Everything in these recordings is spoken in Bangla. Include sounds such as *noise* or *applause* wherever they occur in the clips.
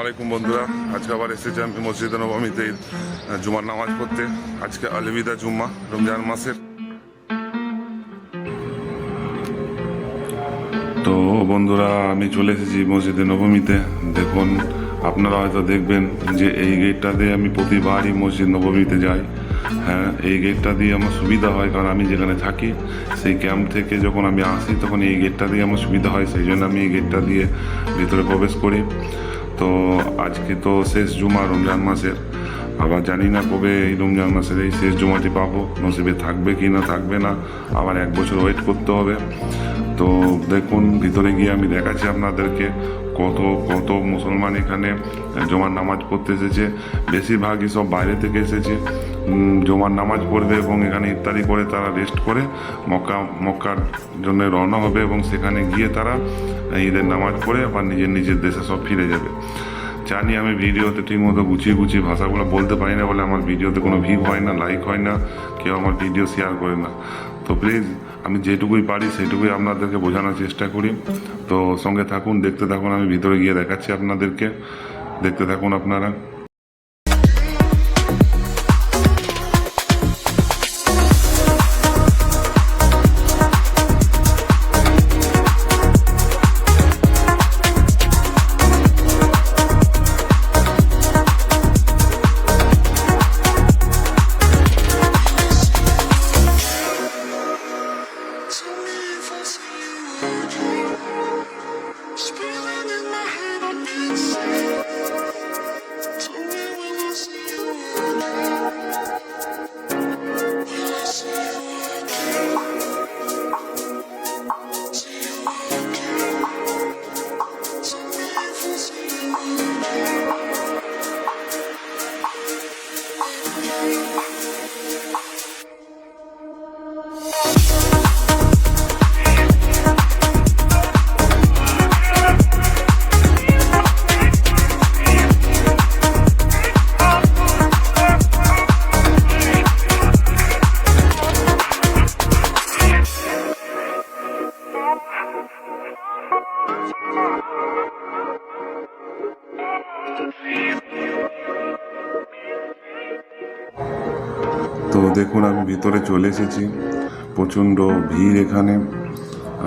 আলাইকুম বন্ধুরা। আজকে আবার এসেছি আমি মসজিদে নবমীতে জুমার নামাজ পড়তে। আজকে আলবিদা জুম্মা, রমজান মাসের। তো বন্ধুরা, আমি চলে এসেছি মসজিদে নবমীতে। দেখুন, আপনারা হয়তো দেখবেন যে এই গেটটা দিয়ে আমি প্রতিবারই মসজিদ নবমীতে যাই। হ্যাঁ এই গেটটা দিয়ে আমার সুবিধা হয়, কারণ আমি যেখানে থাকি, সেই ক্যাম্প থেকে যখন আমি আসি, তখন এই গেটটা দিয়ে আমার সুবিধা হয়। সেই জন্য আমি এই গেটটা দিয়ে ভিতরে প্রবেশ করি। তো আজকে তো শেষ জুমা রমজান মাসের। আবার জানি না কবে এই রমজান মাসের এই শেষ জুমাটি পাবো। নসিবে থাকবে কি না, থাকবে না। আবার এক বছর ওয়েট করতে হবে। তো দেখুন, ভিতরে গিয়ে আমি দেখাচ্ছি আপনাদেরকে কত কত মুসলমান এখানে জমার নামাজ পড়তে এসেছে। বেশিরভাগই সব বাইরে থেকে এসেছে। জমার নামাজ পড়বে এবং এখানে ইফতারি করে তারা রেস্ট করে। মক্কা, মক্কার জন্য রওনা হবে এবং সেখানে গিয়ে তারা ঈদের নামাজ পড়ে আবার নিজের নিজের দেশে সব ফিরে যাবে। জানি আমি ভিডিওতে ঠিকমতো গুছিয়ে গুছিয়ে ভাষাগুলো বলতে পারি না বলে আমার ভিডিওতে কোনো ভিউ হয় না লাইক হয় না, কেউ আমার ভিডিও শেয়ার করে না। তো প্লিজ আমি যেটুকুই পারি সেটুকুই আপনাদেরকে বোঝানোর চেষ্টা করি। তো সঙ্গে থাকুন, দেখতে থাকুন, আমি ভিতরে গিয়ে দেখাচ্ছি আপনাদেরকে। দেখতে থাকুন আপনারা। Six. দেখুন, আমি ভিতরে চলে এসেছি। প্রচণ্ড ভিড় এখানে।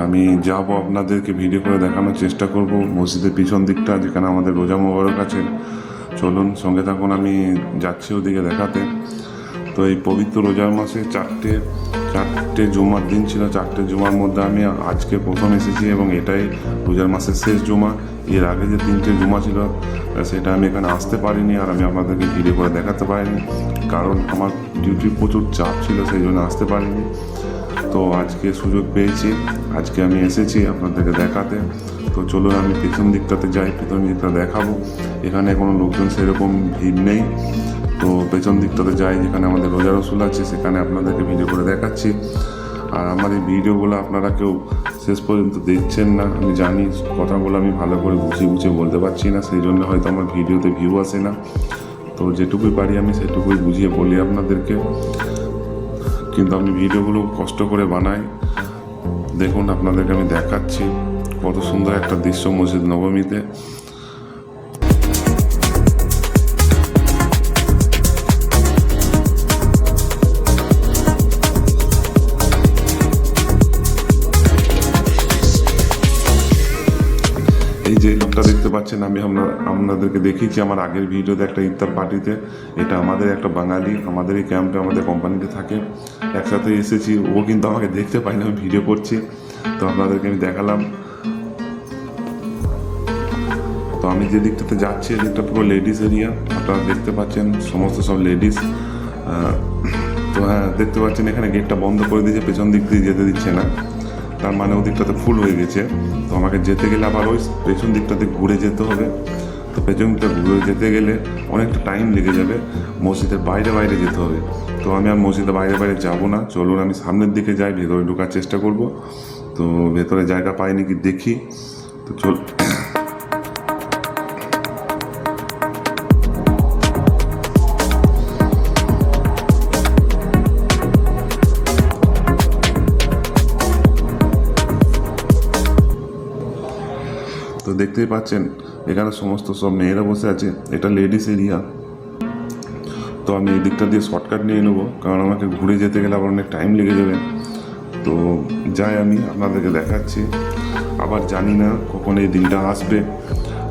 আমি যাব আপনাদেরকে ভিডিও করে দেখানোর চেষ্টা করব। মসজিদের পিছন দিকটা, যেখানে আমাদের রোজা মোবারক আছে। চলুন, সঙ্গে থাকুন, আমি যাচ্ছি ওদিকে দেখাতে। তো এই পবিত্র রোজার মাসে চারটে চারটে জুমার দিন ছিল, চারটে জুমার মধ্যে আমি আজকে প্রথম এসেছি এবং এটাই রোজার মাসের শেষ জুমা। এর আগে যে তিনটে জুমা ছিল, সেটা আমি এখানে আসতে পারিনি আর আমি আপনাদেরকে ভিডিও করে দেখাতে পারিনি। কারণ আমার ডিউটির প্রচুর চাপ ছিল, সেই জন্য আসতে পারিনি। তো আজকে সুযোগ পেয়েছি, আজকে আমি এসেছি আপনাদেরকে দেখাতে। তো চলুন আমি পেছন দিকটাতে যাই পেছন দিকটা দেখাবো। এখানে কোনো লোকজন সেরকম ভিড় নেই। তো পেছন দিকটাতে যাই, যেখানে আমাদের রোজা রসুল আছে, সেখানে আপনাদেরকে ভিডিও করে দেখাচ্ছি। আর আমার এই ভিডিওগুলো আপনারা কেউ শেষ পর্যন্ত দেখছেন না, আমি জানি কথাগুলো আমি ভালো করে গুছিয়ে গুছিয়ে বলতে পারছি না, সেই জন্য হয়তো আমার ভিডিওতে ভিউ আসে না। তো যেটুকুই পারি আমি সেটুকুই বুঝিয়ে বলি আপনাদেরকে। কিন্তু আমি ভিডিওগুলো কষ্ট করে বানাই। দেখুন, আপনাদেরকে আমি দেখাচ্ছি কত সুন্দর একটা দৃশ্য মসজিদ নবমীতে। লোকটা দেখতে পাচ্ছেন, আমি আমরা- আপনাদেরকে দেখিয়েছি আমার আগের ভিডিওতে একটা ইফতার পার্টিতে। এটা আমাদের একটা বাঙালি, আমাদের এই ক্যাম্পে আমাদের কোম্পানিতে থাকে। একসাথে এসেছি, ও কিন্তু আমাকে দেখতে পাই না, আমি ভিডিও করছি। তো আপনাদেরকে আমি দেখালাম। তো আমি যে দিকটাতে যাচ্ছি এদিকটা পুরো লেডিস এরিয়া আপনারা দেখতে পাচ্ছেন, সমস্ত সব লেডিস তো হ্যাঁ দেখতে পাচ্ছেন, এখানে গেটটা বন্ধ করে দিয়েছে, পেছন দিক দিয়ে যেতে দিচ্ছে না। তার মানে ওদিকটাতে ফুল হয়ে গেছে। তো আমাকে যেতে গেলে আবার ওই পেছন দিকটাতে ঘুরে যেতে হবে। তো পেছন দিকটা ঘুরে যেতে গেলে অনেকটা টাইম লেগে যাবে। মসজিদের বাইরে বাইরে যেতে হবে। তো আমি আর মসজিদের বাইরে বাইরে যাব না। চলুন, আমি সামনের দিকে যাই, ভেতরে ঢোকার চেষ্টা করব। তো ভেতরে জায়গা পাইনি কি দেখি। তো চল দেখতেই পাচ্ছেন, এখানে সমস্ত সব মেয়েরা বসে আছে, এটা লেডিস এরিয়া তো আমি এই দিকটা দিয়ে শর্টকাট নিয়ে নেব, কারণ আমাকে ঘুরে যেতে গেলে আবার অনেক টাইম লেগে যাবে। তো যাই আমি আপনাদেরকে দেখাচ্ছি, আবার জানি না কখন এই দিনটা আসবে,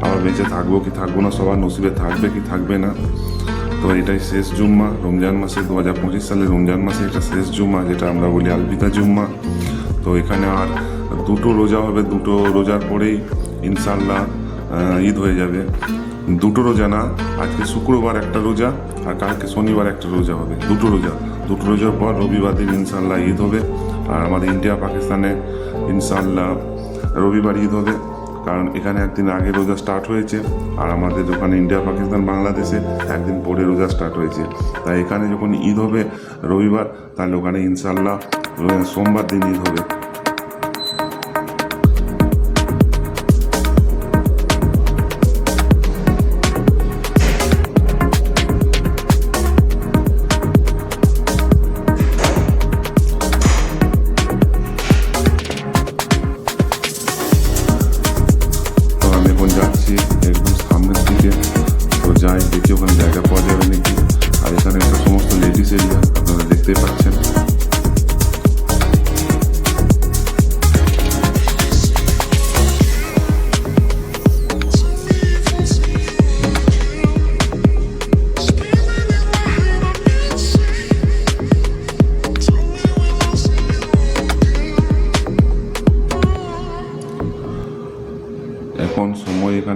আবার বেঁচে থাকব কি থাকব না, সবার নসিবে থাকবে কি থাকবে না। তো এটাই শেষ জুম্মা, রমজান মাসে দু হাজার পঁচিশ সালে রমজান মাসে এটা শেষ জুম্মা, যেটা আমরা বলি আলবিদা জুম্মা। তো এখানে আর দুটো রোজা হবে, দুটো রোজার পরেই ইনশাল্লাহ ঈদ হয়ে যাবে। দুটো রোজা না, আজকে শুক্রবার একটা রোজা আর কালকে শনিবার একটা রোজা হবে। দুটো রোজা। দুটো রোজার পর রবিবার দিন ইনশাল্লাহ ঈদ হবে। আর আমাদের ইন্ডিয়া, পাকিস্তানে ইনশাল্লাহ রবিবার ঈদ হবে। কারণ এখানে একদিন আগে রোজা স্টার্ট হয়েছে আর আমাদের ওখানে ইন্ডিয়া, পাকিস্তান, বাংলাদেশে একদিন পরে রোজা স্টার্ট হয়েছে। তাই এখানে যখন ঈদ হবে রবিবার, তাহলে ওখানে ইনশাল্লাহ সোমবার দিন ঈদ হবে।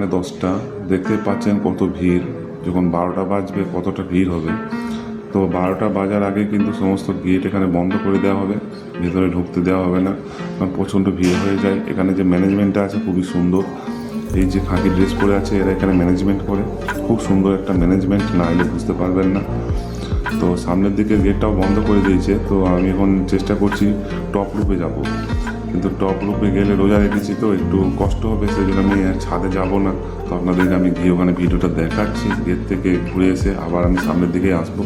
এখানে দশটা দেখতে পাচ্ছেন কত ভিড়। যখন বারোটা বাজবে, কতটা ভিড় হবে। তো বারোটা বাজার আগে কিন্তু সমস্ত গেট এখানে বন্ধ করে দেওয়া হবে। ভেতরে ঢুকতে দেওয়া হবে না। কারণ প্রচণ্ড ভিড় হয়ে যায়। এখানে যে ম্যানেজমেন্টটা আছে, খুবই সুন্দর। এই যে খাঁকি ড্রেস পরে আছে, এরা এখানে ম্যানেজমেন্ট করে। খুব সুন্দর একটা ম্যানেজমেন্ট, না এলে বুঝতে পারবেন না। তো সামনের দিকে গেটটাও বন্ধ করে দিয়েছে। তো আমি এখন চেষ্টা করছি টপ রুপে যাব। কিন্তু টপ রুপে গেলে রোজা রেখেছি তো, একটু কষ্ট হবে সেই জন্য আমি ছাদে যাব না। তো আপনাদেরকে আমি গিয়ে ওখানে ভিডিওটা দেখাচ্ছি। গেট থেকে ঘুরে এসে আবার আমি সামনের দিকে আসব।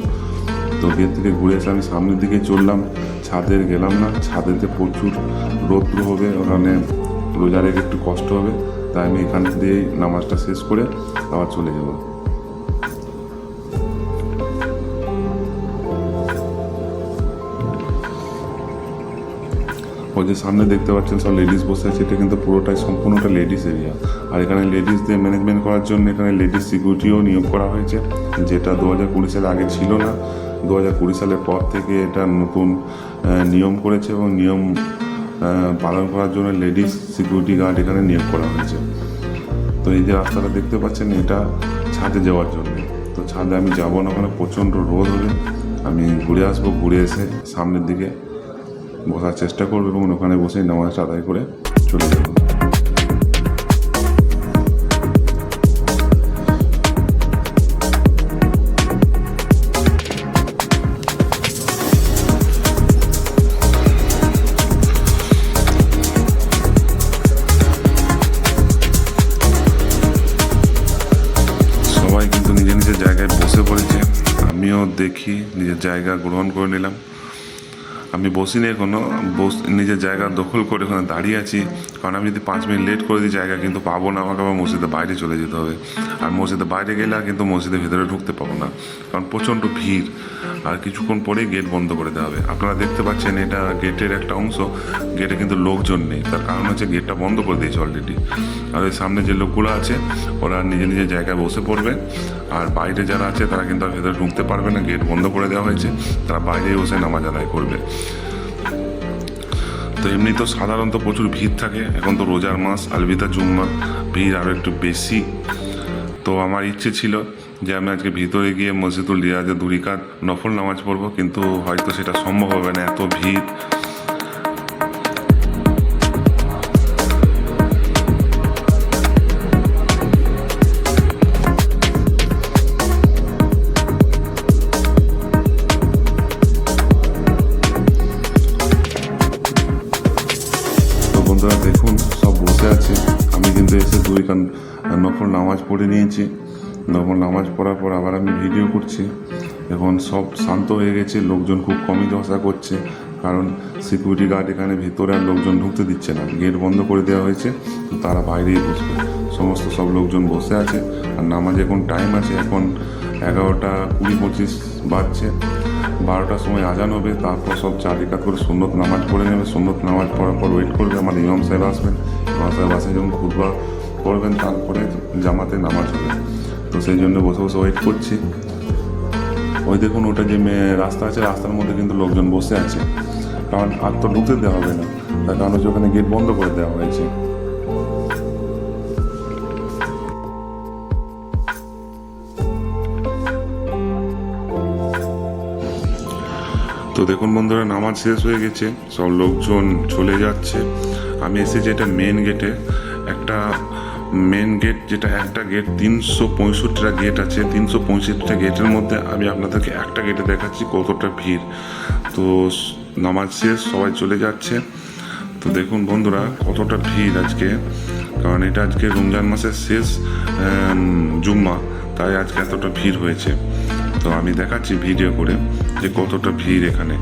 তো গেট থেকে ঘুরে এসে আমি সামনের দিকে চললাম। ছাদে গেলাম না, ছাদেতে প্রচুর রৌদ্র হবে, ওখানে রোজা রেখে একটু কষ্ট হবে। তাই আমি এখান দিয়েই নামাজটা শেষ করে আবার চলে যাব। ওই যে সামনে দেখতে পাচ্ছেন সব লেডিস বসে আছে। এটা কিন্তু পুরোটাই সম্পূর্ণটা লেডিস এরিয়া আর এখানে লেডিসদের ম্যানেজমেন্ট করার জন্য এখানে লেডিস সিকিউরিটিও নিয়োগ করা হয়েছে, যেটা দু হাজার কুড়ি সালে আগে ছিল না। দু হাজার কুড়ি সালের পর থেকে এটা নতুন নিয়ম করেছে এবং নিয়ম পালন করার জন্য লেডিস সিকিউরিটি গার্ড এখানে নিয়োগ করা হয়েছে। তো এই যে রাস্তাটা দেখতে পাচ্ছেন, এটা ছাদে যাওয়ার জন্য। তো ছাদে আমি যাব না, ওখানে প্রচণ্ড রোদ হবে আমি ঘুরে আসব। ঘুরে এসে সামনের দিকে বসার চেষ্টা করব এবং ওখানে বসে নামাজটা আদায় করে চলে যাব। নিজের জায়গায় বসে পড়েছে। আমিও দেখি, নিজের জায়গা গ্রহণ করে নিলাম। আমি বসিনি এখনও বস, নিজের জায়গা দখল করে ওখানে দাঁড়িয়ে আছি। কারণ আমি যদি পাঁচ মিনিট লেট করে দিই, জায়গা কিন্তু পাবো না, আমাকে আবার মসজিদের বাইরে চলে যেতে হবে। আর মসজিদের বাইরে গেলে আর কিন্তু মসজিদের ভিতরে ঢুকতে পাবো না। কারণ প্রচণ্ড ভিড়। আর কিছুক্ষণ পরেই গেট বন্ধ করে দেওয়া হবে। আপনারা দেখতে পাচ্ছেন এটা গেটের একটা অংশ। গেটে কিন্তু লোকজন নেই। তার কারণ হচ্ছে গেটটা বন্ধ করে দিয়েছে অলরেডি আর ওই সামনে যে লোকগুলো আছে, ওরা নিজের নিজের জায়গায় বসে পড়বে। আর বাইরে যারা আছে, তারা কিন্তু আর ভেতরে ঢুকতে পারবে না। গেট বন্ধ করে দেওয়া হয়েছে। তারা বাইরেই বসে নামাজ আদায় করবে। তো এমনি তো সাধারণত প্রচুর ভিড় থাকে। এখন তো রোজার মাস, আলবিদা জুম্মা ভিড় আরও একটু বেশি। তো আমার ইচ্ছে ছিল যে আমি আজকে ভিতরে গিয়ে মসজিদুল রিয়াজে দুরিকাত নফল নামাজ পড়ব, কিন্তু হয়তো সেটা সম্ভব হবে না, এত ভিড়। দেখুন, সব বসে আছে। আমি কিন্তু এসে দুই কান নফল নামাজ পড়ে নিয়েছি। নফল নামাজ পড়ার পর আবার আমি ভিডিও করছি। এখন সব শান্ত হয়ে গেছে, লোকজন খুব কমই দশা করছে। কারণ সিকিউরিটি গার্ড এখানে ভিতরে আর লোকজন ঢুকতে দিচ্ছে না। গেট বন্ধ করে দেওয়া হয়েছে, তো তারা বাইরেই বসবে। সমস্ত সব লোকজন বসে আছে। আর নামাজ এখন টাইম আছে, এখন এগারোটা কুড়ি পঁচিশ বাজছে। বারোটার সময় আজান হবে, তারপর সব চারিকাত করে সুন্নত নামাজ পড়ে নেবে। সুন্নত নামাজ পড়ার পর ওয়েট করবে, আমার ইমাম সাহেব আসবেন। ইমাম সাহেব আসে যখন খুদবা পড়বেন তারপরে জামাতে নামাজ হবে। তো সেই জন্য বসে বসে ওয়েট করছি। ওই দেখুন, ওটা যে রাস্তা আছে, রাস্তার মধ্যে কিন্তু লোকজন বসে আছে। কারণ আর তো ঢুকতে দেওয়া হবে না। তার কারণ হচ্ছে ওখানে গেট বন্ধ করে দেওয়া হয়েছে। তো দেখুন বন্ধুরা, নামাজ শেষ হয়ে গেছে, সব লোকজন চলে যাচ্ছে। আমি এসেছি এটা মেন গেটে একটা মেন গেট যেটা একটা গেট তিনশো পঁয়ষট্টিটা গেট আছে। তিনশো পঁয়ষট্টিটা গেটের মধ্যে আমি আপনাদেরকে একটা গেটে দেখাচ্ছি কতটা ভিড়। তো নামাজ শেষ, সবাই চলে যাচ্ছে। তো দেখুন বন্ধুরা, কতটা ভিড় আজকে। কারণ এটা আজকে রমজান মাসের শেষ জুম্মা, তাই আজকে এতটা ভিড় হয়েছে। তো আমি দেখাচ্ছি ভিডিও করে যে কতটা ভিড় এখানে।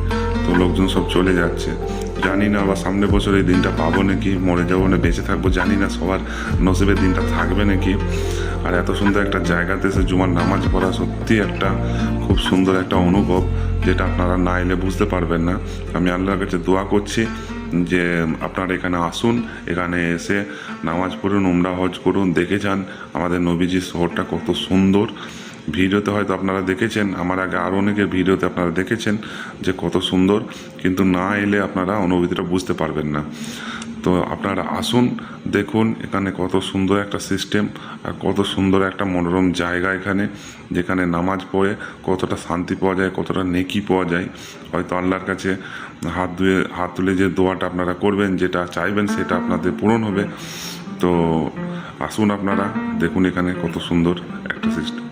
তো লোকজন সব চলে যাচ্ছে। জানি না আবার সামনের বছর এই দিনটা পাবো নাকি, মরে যাব না, বেঁচে থাকব, জানি না সবার নসিবের দিনটা থাকবে নাকি। আর এত সুন্দর একটা জায়গাতে এসে জুমার নামাজ পড়া সত্যি একটা খুব সুন্দর একটা অনুভব, যেটা আপনারা না এলে বুঝতে পারবেন না। আমি আল্লাহর কাছে দোয়া করছি যে আপনারা এখানে আসুন, এখানে এসে নামাজ পড়ুন, উমরা হজ করুন, দেখে যান আমাদের নবীজি শহরটা কত সুন্দর। ভিডিওতে হয়তো আপনারা দেখেছেন আমার আগে আরও অনেকের ভিডিওতে আপনারা দেখেছেন যে কত সুন্দর কিন্তু না এলে আপনারা অনুভূতিটা বুঝতে পারবেন না। তো আপনারা আসুন দেখুন এখানে কত সুন্দর একটা সিস্টেম আর কত সুন্দর একটা মনোরম জায়গা এখানে যেখানে নামাজ পড়ে কতটা শান্তি পাওয়া যায় কতটা নেকি পাওয়া যায়। হয়তো আল্লাহর কাছে হাত ধুয়ে হাত তুলে যে দোয়াটা আপনারা করবেন যেটা চাইবেন সেটা আপনাদের পূরণ হবে। তো আসুন আপনারা দেখুন এখানে কত সুন্দর একটা সিস্টেম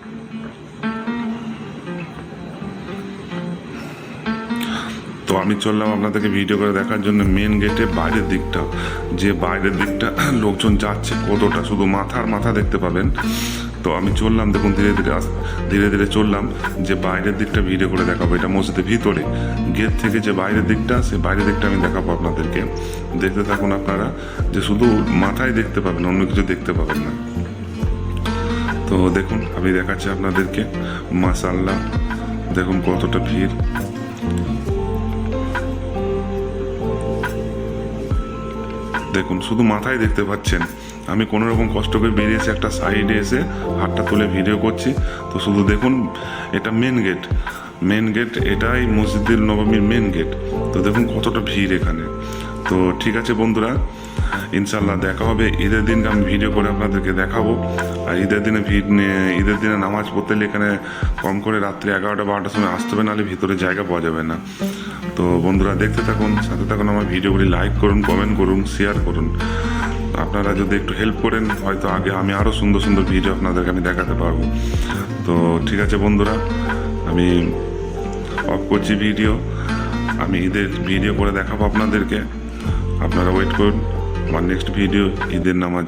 আমি চললাম আপনাদেরকে ভিডিও করে দেখার জন্য মেন গেটে বাইরের দিকটা। যে বাইরের দিকটা *clears throat* লোকজন যাচ্ছে কতটা, শুধু মাথার মাথা দেখতে পাবেন। তো আমি চললাম, দেখুন, ধীরে ধীরে ধীরে ধীরে চললাম, যে বাইরের দিকটা ভিডিও করে দেখাবো। এটা মসজিদের ভিতরে। গেট থেকে যে বাইরের দিকটা সে বাইরের দিকটা আমি দেখাবো আপনাদেরকে। দেখতে থাকুন আপনারা, যে শুধু মাথায় দেখতে পাবেন, অন্য কিছু দেখতে পাবেন না। তো দেখুন, আমি দেখাচ্ছি আপনাদেরকে। মাসাল্লাহ দেখুন কতটা ভিড়। দেখুন, শুধু মাথায় দেখতে পাচ্ছেন। আমি কোনো রকম কষ্ট করে বেরিয়েছি, একটা সাইডে এসে হাতটা তুলে ভিডিও করছি। তো শুধু দেখুন, এটা মেন গেট মেন গেট এটাই মসজিদুল নবমীর মেন গেট তো দেখুন কতটা ভিড় এখানে। তো ঠিক আছে বন্ধুরা ইনশাল্লাহ দেখা হবে। ঈদের দিনকে আমি ভিডিও করে আপনাদেরকে দেখাবো। আর ঈদের দিনে ভিড় ঈদের দিনে নামাজ পড়তে হলে এখানে কম করে রাত্রি এগারোটা, বারোটার সময় আসতে হবে, নাহলে ভিতরে জায়গা পাওয়া যাবে না। তো বন্ধুরা দেখতে থাকুন, সাথে থাকুন, আমার ভিডিওগুলি লাইক করুন কমেন্ট করুন শেয়ার করুন। আপনারা যদি একটু হেল্প করেন, হয়তো আগে আমি আরও সুন্দর সুন্দর ভিডিও আপনাদেরকে আমি দেখাতে পারব। তো ঠিক আছে বন্ধুরা, আমি অফ করছি ভিডিও আমি ঈদের ভিডিও করে দেখাবো আপনাদেরকে। আপনারা ওয়েট করুন। আমার নেক্সট ভিডিও ঈদের নামাজ